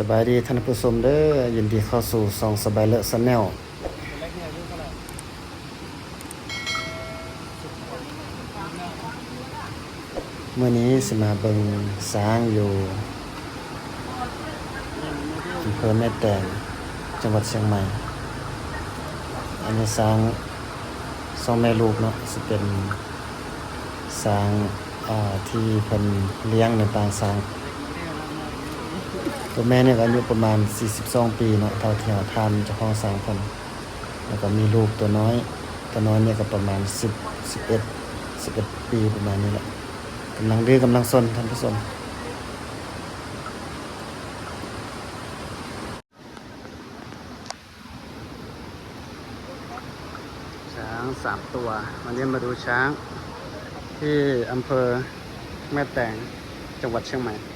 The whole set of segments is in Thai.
สบายดีท่านผู้ชมเด้อยินดีเข้าสู่ซองสบายเลอะสแนลเมื่อนี้สิมาเบิงสร้างอยู่อำเภอแม่แตงจังหวัดเชียงใหม่ อันนี้สร้างสองแม่ลูกเนาะสิเป็นสร้างที่เพิ่นเลี้ยงในปางสร้าง ตัวแม่เนี่ยก็อายุประมาณ 42 ปีเนาะเท่าที่เราทำเจ้องสางคน แล้วก็มีลูกตัวน้อย ตัวน้อยเนี่ยก็ประมาณ 10 11 11 ปีประมาณนี้แหละกำลังดื้อกำลังซนท่านผู้ชมช้างสามตัว วันนี้มาดูช้างที่อำเภอแม่แตงจังหวัดเชียงใหม่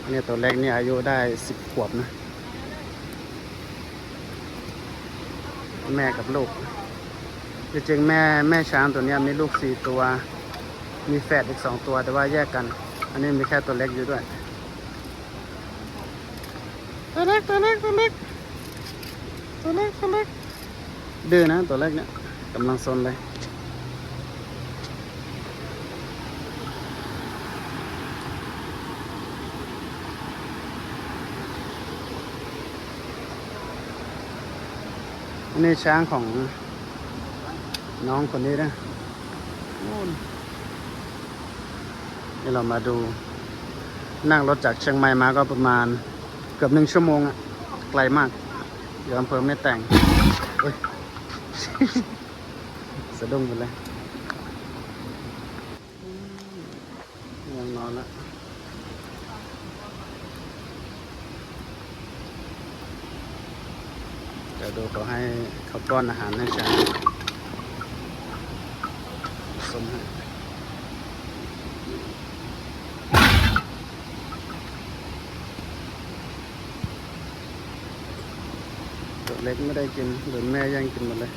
อันนี้ตัวเล็กนี่อายุได้สิบขวบนะ แม่กับลูกจริงๆแม่แม่ช้างตัวเนี้ยมีลูกสี่ตัว มีแฝดอีกสองตัวแต่ว่าแยกกัน อันนี้มีแค่ตัวเล็กอยู่ด้วย ตัวเล็กตัวเล็กตัวเล็กตัวเล็กตัวเล็กดื้อนะตัวเล็กเนี่ยกำลังซนเลย นนี้ช้างของน้องคนนี้นะนี่เรามาดู นั่งรถจากเชียงใหม่มาก็ประมาณเกือบหนึ่งชั่วโมงอะไกลมากอยู่อำเภอแม่แตงเฮ้ยสะดุ้งไปเลยอืมง่วงนอนแล้ว เดี๋ ยวดูเขาให้เขาป้อนอาหารให้ช้างสมให้ตัวเล็กไม่ได้กินโดนแม่แย่งกินหมดเลย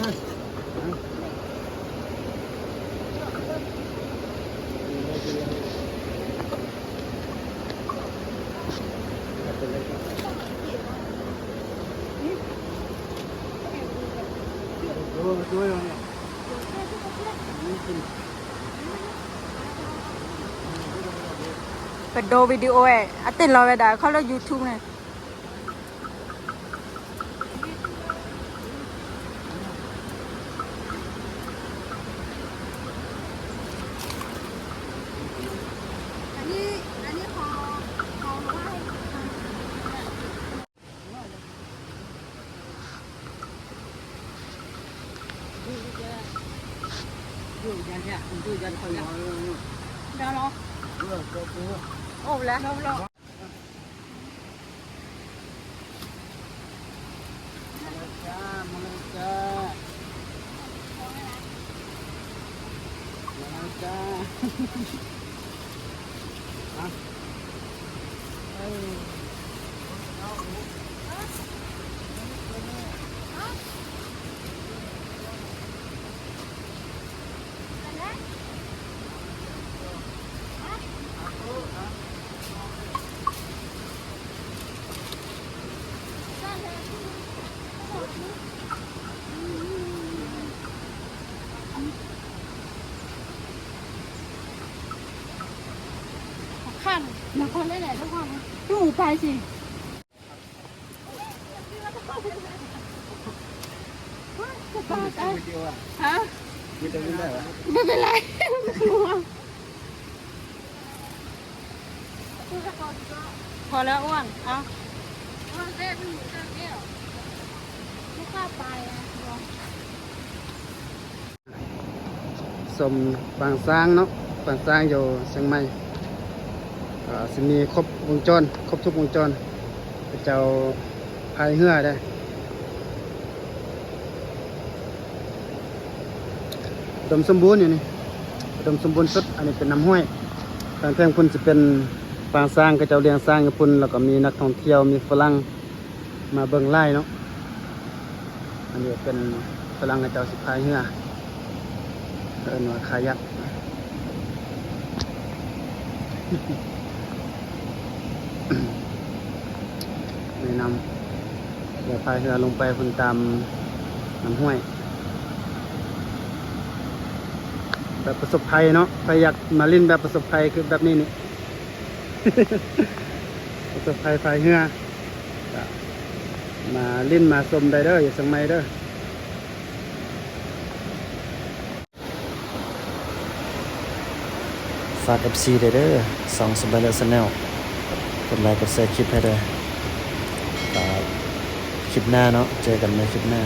เป็นโดวิดีโอเออะติดรอเวดาเขาแล้วยูทูบเนี่ย อันนี้อันนี้พอพอว่าให้ เดี๋ยวรอโอ้แล้วรอ จ้ามาเลยจ้ามาเลยจ้าอะเอ้ย嗯 ขั้นมาคนได้ไหนทุกคนดูไปสิจะปาดวิดีโออะฮะได้หรอไม่เป็นไรกลัวพอแล้วอ้วนเอาว่าเล่นอยู่ข้างเดียวไม่กล้าไปอะสมปางช้างเนาะปางช้างอยู่เชียงใหม่ ก็สิมีครบวงจร ครบทุกวงจรพระเจ้าพายเรือได้ดมสมบูรณ์อยู่นี่ดมสมบูรณ์สุด อันนี้เป็นน้ำห้วยทางเพียงพุ่นจะเป็นปางช้างก็เจ้าเลี้ยงช้างอยู่พุ่นแล้วก็มีนักท่องเที่ยวมีฝรั่งมาเบิ่งไล่เนาะอันนี้เป็นฝรั่งกับเจ้าสิพายเรือเอิ้นว่าคายัก นะนำเดี๋ยวพายเรือลงไปคนตามน้ำห้วยแบบประสบภัยเนาะใครอยากมาเล่นแบบประสบภัยคือแบบนี้นี่ ประสบภัยพายเรือมาเล่นมาชมได้เด้ออย่าสังไม่เด้อฝาก FC ได้เด้อสองสบายเลอร์ชแนลกดไลค์กดแชร์คลิปให้เด้อ คลิปหน้าเนาะเจอกันในคลิปหน้า